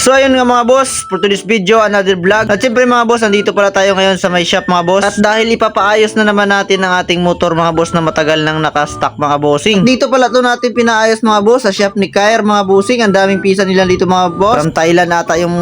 So ayun nga mga boss, for today's video, another vlog. At syempre mga boss, nandito pala tayo ngayon sa my shop mga boss. At dahil ipapaayos na naman natin ang ating motor mga boss na matagal nang nakastock mga bossing. At dito pala to natin pinaayos mga boss sa shop ni Kair mga bossing. Ang daming pisa nila dito mga boss. From Thailand ata yung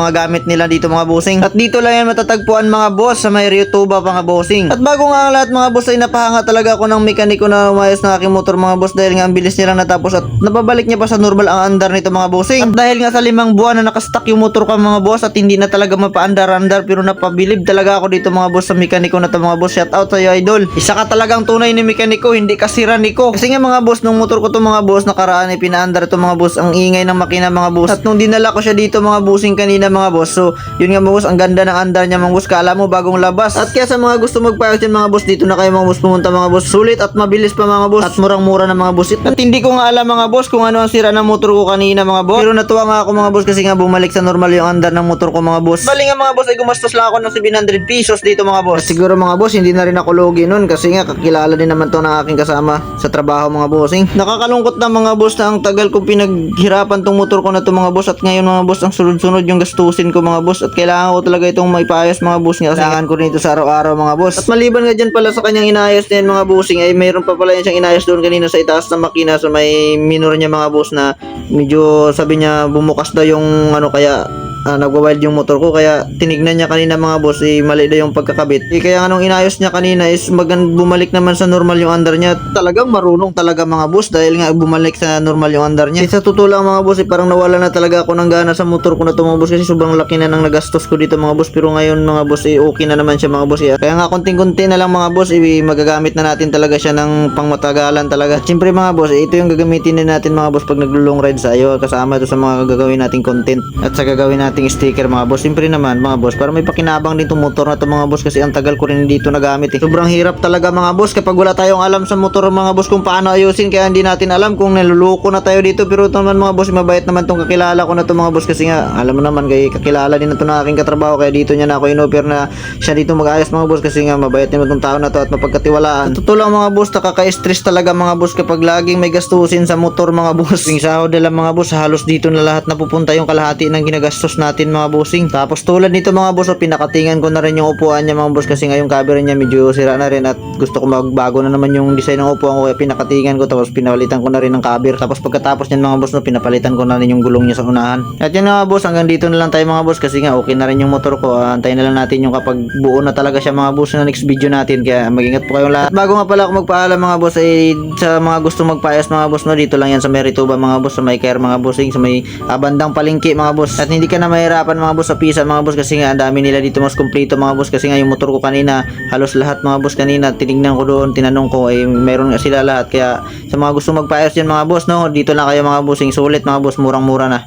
mga gamit nila dito mga bossing. At dito lang yan matatagpuan mga boss sa may Ryutuba mga bossing. At bago nga ang lahat mga boss ay napahanga talaga ako ng mekaniko na umayos ng aking motor mga boss dahil nga ang bilis nilang natapos at napabalik niya pa sa normal ang andar nito mga bossing. At dahil nga sa limang buwan na nakastock yung motor ko mga boss at hindi na talaga mapaandar-andar pero napabilib talaga ako dito mga boss sa mekaniko na to mga boss. Shout out sa iyo idol. Isa ka talagang tunay ni mekaniko, hindi ka sira niko. Kasi nga mga boss nung motor ko to mga boss nakaraan ay pinaandar to mga boss ang ingay ng makina mga boss. At nung dinala ko siya dito mga bossing kanina mga boss. So yun nga mga boss ang ganda ng andar niya mga boss. Kala mo bagong labas. At kaya sa mga gusto magpayos din mga boss dito na kayo mga boss pumunta mga boss. Sulit at mabilis pa mga boss. At murang-mura na mga boss. At hindi ko nga alam mga boss kung ano ang sira ng motor ko kanina mga boss. Pero natuwa nga ako mga boss kasi nga bumalik sa normal yung andar ng motor ko mga boss. Bali nga mga boss ay gumastos lang ako ng 700 pesos dito mga boss. At siguro mga boss hindi na rin ako lugi nun kasi nga kakilala din naman to ng aking kasama sa trabaho mga bossing. Nakakalungkot na mga boss na ang tagal ko pinaghirapan tong motor ko na to mga boss at ngayon mga boss ang sunod-sunod yung gastusin ko mga boss at kailangan ko talaga itong maipaayos mga boss nga kailangan ko rin ito sa araw-araw mga boss. At maliban nga dyan pala sa kanyang inayos na yan mga bossing ay mayroon pa pala yan siyang inayos doon kanina sa itaas ng makina sa may minor niya mga boss na medyo sabi niya bumukas daw yung ano kaya ah, nagwa-wild yung motor ko kaya tinignan niya kanina mga boss eh mali daw yung pagkakabit. Eh kaya anong inayos niya kanina is magan bumalik naman sa normal yung under niya. Talagang marunong talaga mga boss dahil nga bumalik sa normal yung under niya. Eh, sa totoo lang mga boss eh parang nawala na talaga ako ng gana sa motor ko na to kasi sobrang laki na ng nagastos ko dito mga boss. Pero ngayon mga boss eh okay na naman siya mga boss eh. kaya nga konting-konti na lang mga boss eh magagamit na natin talaga siya ng pangmatagalan talaga. At syempre mga boss eh, ito yung gagamitin din natin mga boss pag naglo-long ride sa iyo kasama ito sa mga gagawin nating content. At sa gagawin nating sticker mga boss siyempre naman mga boss para may pakinabang din tong motor na to mga boss kasi ang tagal ko rin dito nagamit eh. sobrang hirap talaga mga boss kapag wala tayong alam sa motor mga boss kung paano ayusin kaya hindi natin alam kung niluluko na tayo dito pero naman mga boss mabait naman tong kakilala ko na to mga boss kasi nga alam mo naman kay kakilala din na to na aking katrabaho kaya dito niya na ako inoffer na siya dito mag-ayos mga boss kasi nga mabait naman tong tao na to at mapagkatiwalaan totoo lang mga boss nakaka-stress talaga mga boss kapag laging may gastusin sa motor mga boss yung sahod nila mga boss halos dito na lahat napupunta yung kalahati ng ginagastos natin mga bossing. Tapos tulad nito mga boss oh, pinakatingan ko na rin yung upuan niya mga boss kasi nga yung cover niya medyo sira na rin at gusto ko magbago na naman yung design ng upuan ko kaya pinakatingan ko. Tapos pinalitan ko na rin ng cover. Tapos pagkatapos niyan mga boss no pinapalitan ko na rin yung gulong niya sa unahan. At yan mga boss hanggang dito na lang tayo mga boss kasi nga okay na rin yung motor ko. Antayin na lang natin yung kapag buo na talaga siya mga boss na next video natin. Kaya magingat po kayong lahat. At bago nga pala ako magpaalam mga boss ay sa mga gusto magpaayos mga boss no dito lang yan sa Merituba mga boss sa may care mga bossing sa may ah, bandang palengke mga boss. At hindi ka na mahirapan mga boss sa pisa mga boss kasi nga ang dami nila dito mas kumpleto mga boss kasi nga yung motor ko kanina halos lahat mga boss kanina tinignan ko doon tinanong ko ay meron nga sila lahat kaya sa mga gusto magpaayos yan mga boss no dito lang kayo mga bossing sulit mga boss murang mura na